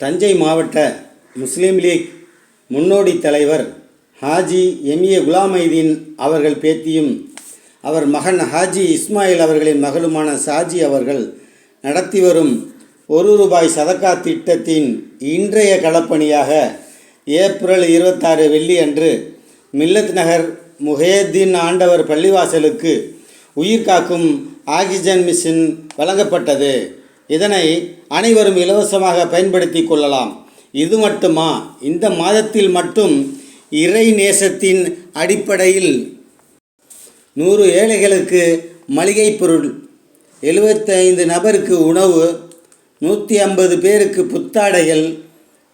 தஞ்சை மாவட்ட முஸ்லீம் லீக் முன்னோடி தலைவர் ஹாஜி எம்ஏ குலாமைதீன் அவர்கள் பேத்தியும் அவர் மகன் ஹாஜி இஸ்மாயில் அவர்களின் மகளுமான சாஜி அவர்கள் நடத்தி வரும் ஒரு ரூபாய் சதக்கா திட்டத்தின் இன்றைய களப்பணியாக ஏப்ரல் இருபத்தாறு வெள்ளி அன்று மில்லத் நகர் முஹேதீன் ஆண்டவர் பள்ளிவாசலுக்கு உயிர் காக்கும் ஆக்சிஜன் மிஷின் வழங்கப்பட்டது. இதனை அனைவரும் இலவசமாக பயன்படுத்தி கொள்ளலாம். இது மட்டுமா? இந்த மாதத்தில் மட்டும் இறை நேசத்தின் அடிப்படையில் நூறு ஏழைகளுக்கு மளிகை பொருள் எழுபத்தைந்து நபருக்கு உணவு நூற்றி ஐம்பது பேருக்கு புத்தாடைகள்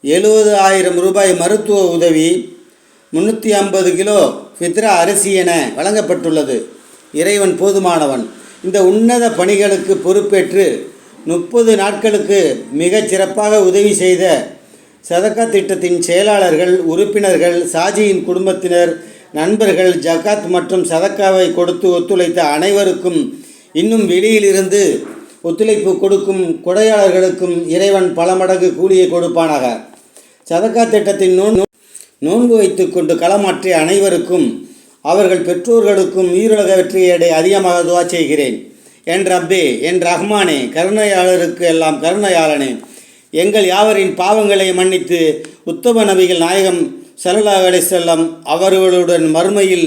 எழுபது ஆயிரம் ரூபாய் மருத்துவ உதவி முந்நூற்றி ஐம்பது கிலோ ஃபித்ரா அரிசி என வழங்கப்பட்டுள்ளது. இறைவன் போதுமானவன். இந்த உன்னத பணிகளுக்கு பொறுப்பேற்று முப்பது நாட்களுக்கு மிகச் சிறப்பாக உதவி செய்த சதக்கா திட்டத்தின் செயலாளர்கள் உறுப்பினர்கள் சாஜியின் குடும்பத்தினர் நண்பர்கள் ஜகாத் மற்றும் சதக்காவை கொடுத்து ஒத்துழைத்த அனைவருக்கும் இன்னும் வெளியிலிருந்து ஒத்துழைப்பு கொடுக்கும் கொடையாளர்களுக்கும் இறைவன் பல மடங்கு கூலியை கொடுப்பானாக. சதக்கா திட்டத்தின் நோன் நோன்பு வைத்துக்கொண்டு களமாற்றிய அனைவருக்கும் அவர்கள் பெற்றோர்களுக்கும் ஈருலக வெற்றியடை அதிகமாக துவா செய்கிறேன். என் ரப்பே என் ரஹ்மானே கருணையாளருக்கு எல்லாம் கருணையாளனே. எங்கள் யாவரின் பாவங்களை மன்னித்து உத்தம நபிகள் நாயகம் ஸல்லல்லாஹு அலைஹி செல்லம் அவர்களுடன் மறுமையில்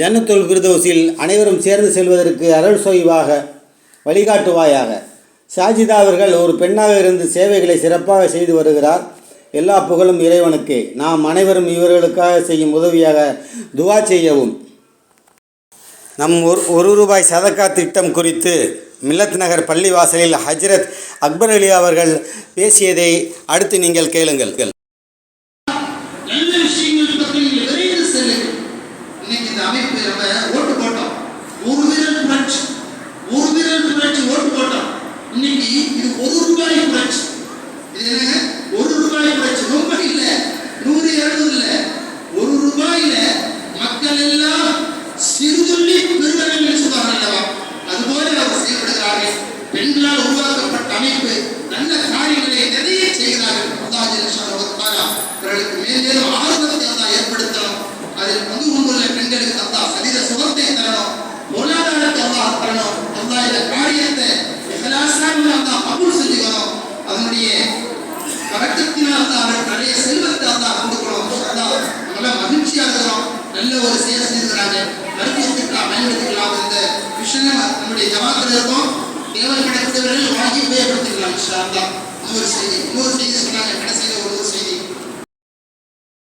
ஜன்னத்துல் ஃபிர்தௌஸில் அனைவரும் சேர்ந்து செல்வதற்கு அருள் சொய்வாக வழிகாட்டுவாயாக. ஷாஜிதா அவர்கள் ஒரு பெண்ணாக இருந்து சேவைகளை சிறப்பாக செய்து வருகிறார். எல்லா புகழும் இறைவனுக்கே. நாம் அனைவரும் இவர்களுக்காக செய்யும் உதவியாக துவா செய்யவும். நம் ஒரு ஒரு ரூபாய் சதக்கா திட்டம் குறித்து மில்லத் நகர் பள்ளிவாசலில் ஹஜ்ரத் அக்பர் அலி அவர்கள் பேசியதை அடுத்து நீங்கள் கேளுங்கள். இன்னைக்கு இந்த அமைப்பு நம்ம ஓட்டு போட்டோம். ஒரு காரியத்தை இஹ்லாஸாக கபூல் செஞ்சுக்கணும் அதனுடைய பழக்கத்தினால் தான் அவர் நிறைய செல்வத்தால் தான் கொடுக்கணும் அல்லாஹ் நம்மளாம் மகிழ்ச்சியாக இருக்கிறோம். நல்ல ஒரு செயல் செஞ்சுக்கிறாங்க. மருத்துவத்துக்கெல்லாம் பயன்படுத்திக்கலாம் இந்த விஷயம் நம்முடைய ஜமாத்தில் இருக்கும். தேவை கிடைத்தவர்கள் வாங்கி உபயோகப்படுத்திக்கலாம். இன்ஷா அல்லாஹ். இன்னொரு செய்தி இன்னொரு